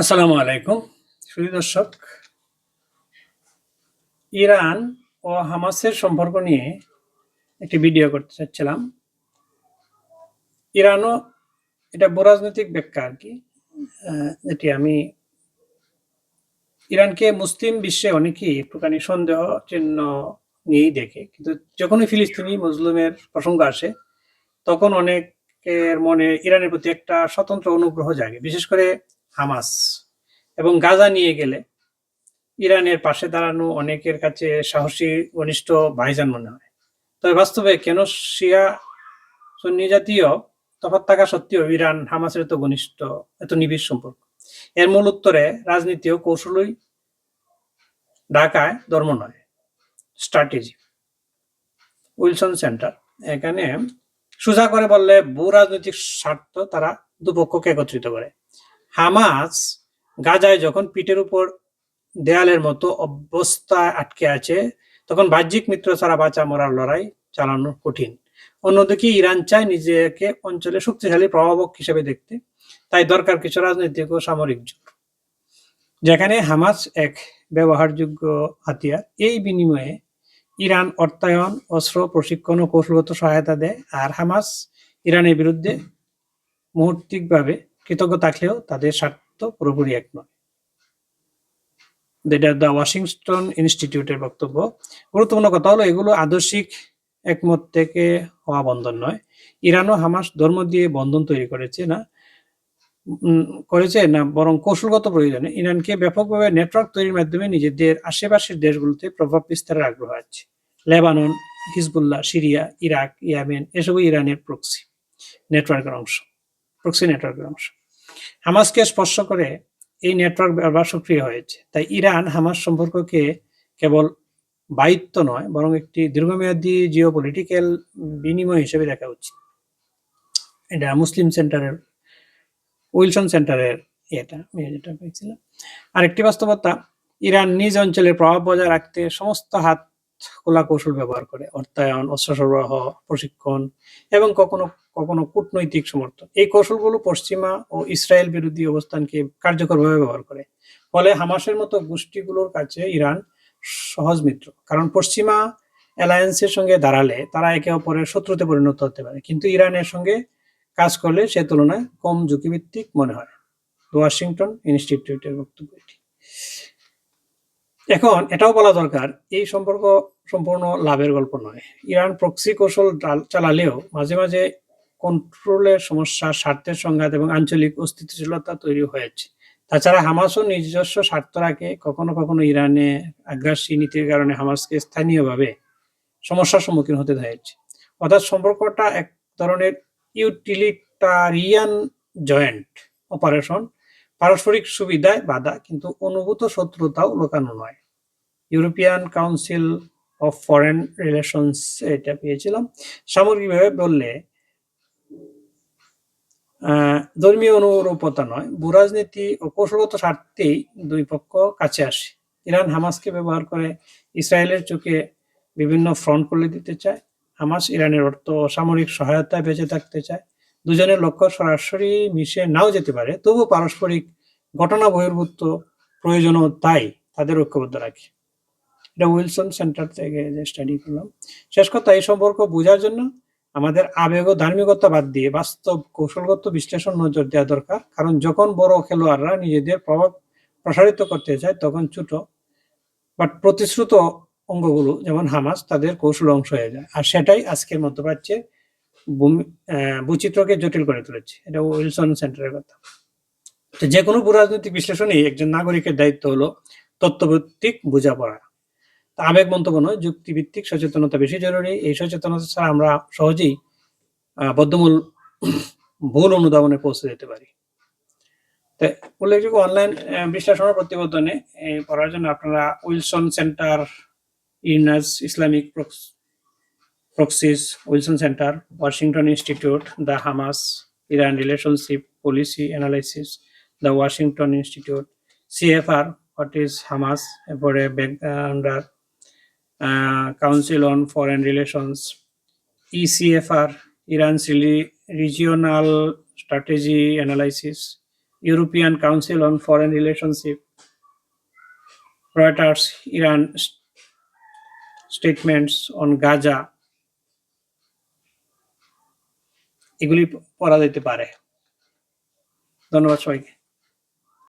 আসসালামু আলাইকুম। সুধী দর্শক, ইরান ও হামাসের সম্পর্ক নিয়ে একটি ভিডিও করতে চাচ্ছিলাম। ইরানও এটা ভূরাজনৈতিক ব্যাখ্যা আর কি। যেটি আমি ইরানকে মুসলিম বিশ্বে অনেকেই একটুখানি সন্দেহ চিহ্ন নিয়েই দেখে, কিন্তু যখনই ফিলিস্তিনি মুসলিমের প্রসঙ্গ আসে, তখন অনেকের মনে ইরানের প্রতি একটা স্বতন্ত্র অনুগ্রহ জাগে। বিশেষ করে হামাস এবং গাজা নিয়ে গেলে ইরানের পাশে দাঁড়ানো অনেকের কাছে সাহসী, ঘনিষ্ঠ ভাইজান মনে হয়। তবে বাস্তবে কেন শিয়া সুন্নি জাতীয় তফাৎ থাকা সত্ত্বেও ইরান হামাসের এত ঘনিষ্ঠ, এত নিবিড় সম্পর্ক? এর মূল উত্তরে রাজনীতি ও কৌশলই ঢাকায় ধর্ম নয়, স্ট্র্যাটেজি। উইলসন সেন্টার, এখানে সোজা করে বললে ভূ রাজনৈতিক স্বার্থ তারা দুপক্ষকে একত্রিত করে। হামাস গাজায় যখন পিঠের উপর দেয়ালের মতো অবস্থায় আটকে আছে, তখন বাহ্যিক মিত্র ছাড়া বাঁচা, মরার লড়াই চালানো কঠিন। অন্যদিকে ইরান চায় নিজেকে অঞ্চলে শক্তিশালী প্রভাবক হিসেবে দেখতে, তাই দরকার কিছু রাজনৈতিক ও সামরিক জোর যেখানে হামাস এক ব্যবহারযোগ্য হাতিয়ার, এই বিনিময়ে ইরান অর্থায়ন, অস্ত্র প্রশিক্ষণ ও কৌশলগত সহায়তা দেয়, আর হামাস ইরানের বিরুদ্ধে মুহূর্তিকভাবে কৃতজ্ঞ থাকলেও তাদের স্বার্থ পুরোপুরি এক নয়। যেটা দ্য ওয়াশিংটন ইনস্টিটিউটের বক্তব্য। গুরুত্বপূর্ণ কথা হলো, এগুলো আদর্শিক একমত থেকে হওয়া বন্ধন নয়। ইরান ও হামাস ধর্ম দিয়ে বন্ধন তৈরি করেছে না করেছে না, বরং কৌশলগত প্রয়োজনে। ইরানকে ব্যাপকভাবে নেটওয়ার্ক তৈরির মাধ্যমে নিজেদের আশেপাশের দেশগুলোতে প্রভাব বিস্তারের আগ্রহ আছে। Lebanon, Hezbollah, Syria, Iraq, Yemen, এসবই ইরানের প্রক্সি, নেটওয়ার্কের অংশ। প্রক্সি নেটওয়ার্কের অংশ। হামাসকে স্পর্শ করে এই নেটওয়ার্ক ব্যবহার সক্রিয় হয়েছে। তাই ইরান হামাস সম্পর্ককে কেবল বায়িত্ব নয়, বরং একটি দীর্ঘমেয়াদী জিও পলিটিক্যাল বিনিময় হিসেবে দেখা উচিত। এটা মুসলিম সেন্টারের, উইলসন সেন্টারের এটা যেটা পেয়েছিলাম আরেকটি বাস্তবতা, ইরান নিজ অঞ্চলে প্রভাব বজায় রাখতে সমস্ত হাত খোলা কৌশল ব্যবহার করে, অর্থায়ন, অস্ত্র সরবরাহ, প্রশিক্ষণ এবং কখনো কখনো কূটনৈতিক সমর্থন। এই কৌশলগুলো পশ্চিমা ও ইসরায়েল বিরোধী অবস্থানকে কার্যকরভাবে ব্যবহার করে। ফলে হামাসের মতো গোষ্ঠীগুলোর কাছে ইরান সহজ মিত্র। কারণ পশ্চিমা অ্যালায়েন্সের সঙ্গে দাঁড়ালে তারা একে অপরের শত্রুতে পরিণত হতে পারে। কিন্তু ইরানের সঙ্গে কাজ করলে সে তুলনায় কম ঝুঁকিভিত্তিক মনে হয়। ওয়াশিংটন ইনস্টিটিউটের বক্তব্য এটি। এখন এটাও বলা দরকার, এই সম্পর্ক সম্পূর্ণ লাভের গল্প নয়। ইরান প্রক্সি কৌশল চালালেও মাঝে মাঝে কন্ট্রোলের সমস্যা, স্বার্থের সংঘাত এবং আঞ্চলিক অস্থিতিশীলতা তৈরি হয়েছে। তাছাড়া হামাসও নিজস্ব স্বার্থ রাখে, কখনো কখনো ইরানে আগ্রাসী নীতির কারণে হামাসকে স্থানীয়ভাবে সমস্যার সম্মুখীন হতে হয়েছে। অর্থাৎ সম্পর্কটা এক ধরনের ইউটিলিটারিয়ান জয়েন্ট অপারেশন পারস্পরিক সুবিধায় বাধা, কিন্তু অনুভূত শত্রুতাও লোকানো নয়। European Council of Foreign Relations এটা পেয়েছিলাম। সামগ্রিকভাবে বললে ধর্মীয় অনুরূপতা নয়, ভূরাজনীতি ও কৌশলগত স্বার্থেই দুই পক্ষ কাছে আসে। ইরান হামাসকে ব্যবহার করে ইসরায়েলের চোখে বিভিন্ন ফ্রন্ট খুলে দিতে চায়। হামাস ইরানের অর্থ সামরিক সহায়তায় বেঁচে থাকতে চায়। দুজনের লক্ষ্য সরাসরি মিশে নাও যেতে পারে। তবু পারস্পরিক ঘটনা বহির্ভূত প্রয়োজনও তাই, তাদের ঐক্যবদ্ধ রাখে। এটা উইলসন সেন্টার থেকে যে স্টাডি করলাম। শেষ কথা, এই সম্পর্ক বোঝার জন্য আমাদের আবেগ ও ধার্মিকতা বাদ দিয়ে বাস্তব কৌশলগত বিশ্লেষণ নজর দেওয়া দরকার। কারণ যখন বড় খেলোয়াড়রা নিজেদের প্রভাব প্রসারিত করতে চায়, তখন ছোট বাট প্রতিশ্রুত অঙ্গগুলো, যেমন হামাস, তাদের কৌশল অংশ হয়ে যায়। আর সেটাই আজকের মধ্যপ্রাচ্যের বৈচিত্র্যকে জটিল করে তুলেছে। এটা উইলসন সেন্টারের কথা। তো যে কোনো রাজনৈতিক বিশ্লেষণেই একজন নাগরিকের দায়িত্ব হলো তত্ত্বভিত্তিক বোঝাপড়া। আবেগ মন্তব্য নয়, যুক্তিভিত্তিক সচেতনতা বেশি জরুরি। এই সচেতনতা ছাড়া আমরা সহজেই বদ্ধমূল ভুল অনুধাবনে পৌঁছে যেতে পারি। উল্লেখযোগ্য অনলাইন বিশ্লেষণ প্রতিবেদনে পড়ার জন্য আপনারা Wilson Center, Yunus Islamic proxies, Wilson Center, Washington Institute, the Hamas Iran Relationship Policy Analysis, the Washington Institute, CFR, what is Hamas, for a backgrounder, uh, uh, Council on Foreign Relations, ECFR, Iran's Regional Strategy Analysis, European Council on Foreign Relationship, Reuters, Iran statements on Gaza, এগুলি পড়া যেতে পারে। ধন্যবাদ সবাইকে।